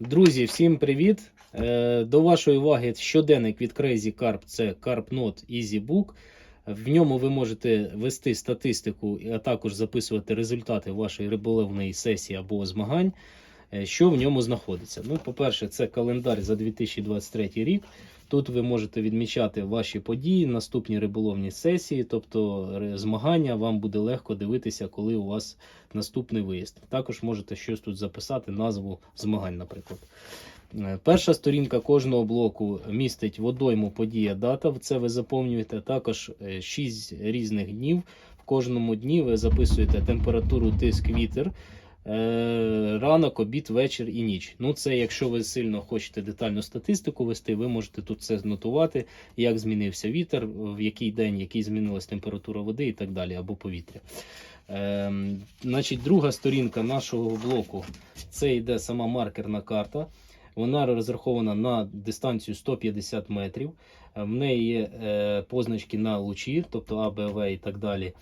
Друзі, всім привіт! Е, До вашої уваги щоденник від Crazy Carp це Carp EasyBook. Easy Book. В ньому ви можете вести статистику, а також записувати результати вашої риболовної сесії або змагань. Е, Що в ньому знаходиться? Ну, по-перше, це календар за 2023 рік. Тут ви можете відмічати ваші події, наступні риболовні сесії, тобто змагання вам буде легко дивитися, коли у вас наступний виїзд. Також можете щось тут записати, назву змагань, наприклад. Е, Перша сторінка кожного блоку містить водойму подія дата. Це ви заповнюєте. Також 6 різних днів. В кожному дні ви записуєте температуру, тиск, вітер. Е, Ранок, обід, вечір і ніч. Ну, це якщо ви сильно хочете детальну статистику вести, ви можете тут це нотувати, як змінився вітер, в який день, який змінилась температура води і так далі, або повітря. Ем, значить, друга сторінка нашого блоку це йде сама маркерна карта. Вона розрахована на дистанцію 150 метрів. Е, В неї є е, позначки на лучі, тобто А, Б, В і так далі.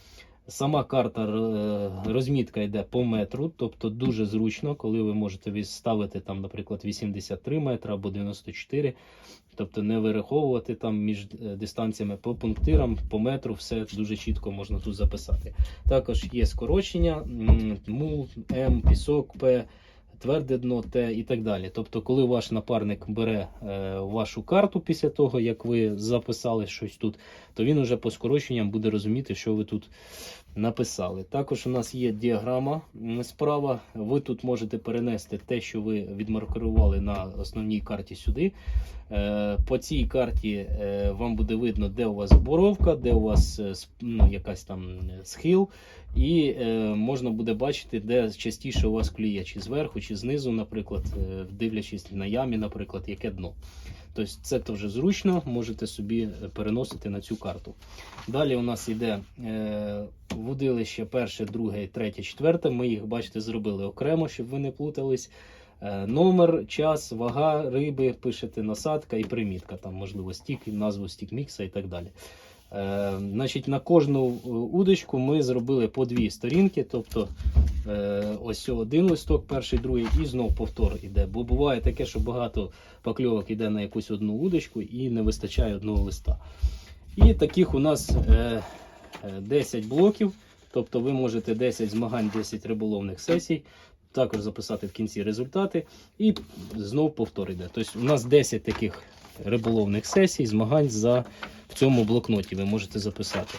Сама карта е, розмітка йде по метру, тобто дуже зручно, коли ви можете ставити, там, наприклад, 83 метри або 94, тобто не вираховувати там між е, дистанціями по пунктирам, по метру, все дуже чітко можна тут записати. Також є скорочення, мул, М, пісок, П, тверде дно Т і так далі. Тобто, коли ваш напарник бере е, вашу карту після того, як ви записали щось тут, то він уже по скороченням буде розуміти, що ви тут написали. Також у нас є діаграма справа. Ви тут можете перенести те, що ви відмаркерували на основній карті сюди. Е, По цій карті е, вам буде видно, де у вас боровка, де у вас е, ну, якась там схил, і можна буде бачити, де частіше у вас клює, чи зверху, чи знизу, наприклад, дивлячись на ямі, наприклад, яке дно. Тобто це дуже зручно, можете собі переносити на цю карту. Далі у нас йде водилище перше, друге, третє, четверте. Ми їх, бачите, зробили окремо, щоб ви не плутались. Е, Номер, час, вага риби, пишете насадка і примітка, там, можливо, стік, назву стік мікса і так далі. Е, значить, на кожну е, удочку ми зробили по дві сторінки, тобто е, ось один листок, перший, другий, і знов повтор іде. Бо буває таке, що багато покльовок іде на якусь одну удочку і не вистачає одного листа. І таких у нас е, 10 блоків, тобто ви можете 10 змагань, 10 риболовних сесій, також записати в кінці результати і знов повтор йде. Тобто у нас 10 таких риболовних сесій, змагань за, в цьому блокноті ви можете записати.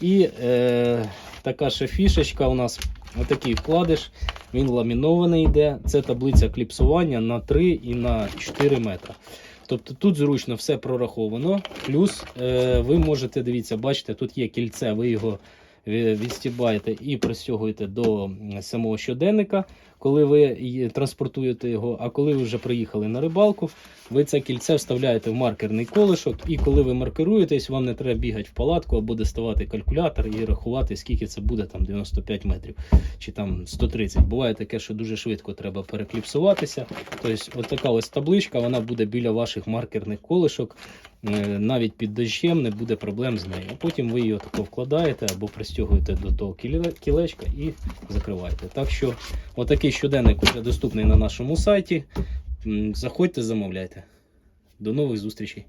І е, така ще фішечка у нас, отакий вкладиш, він ламінований йде. Це таблиця кліпсування на 3 і на 4 метри. Тобто тут зручно все прораховано. Плюс е, ви можете, дивіться, бачите, тут є кільце, ви його відстібаєте і пристягуєте до самого щоденника, коли ви транспортуєте його. А коли ви вже приїхали на рибалку, ви це кільце вставляєте в маркерний колишок, і коли ви маркеруєтесь, вам не треба бігати в палатку або доставати калькулятор і рахувати, скільки це буде там 95 метрів чи там 130. Буває таке, що дуже швидко треба перекліпсуватися. Тобто, от така ось табличка, вона буде біля ваших маркерних колишок. Е, Навіть під дощем не буде проблем з нею. Потім ви її тако вкладаєте або пристягуєте до того кілечка і закриваєте. Так що, отакий щоденник вже доступний на нашому сайті. Заходьте, замовляйте. До нових зустрічей.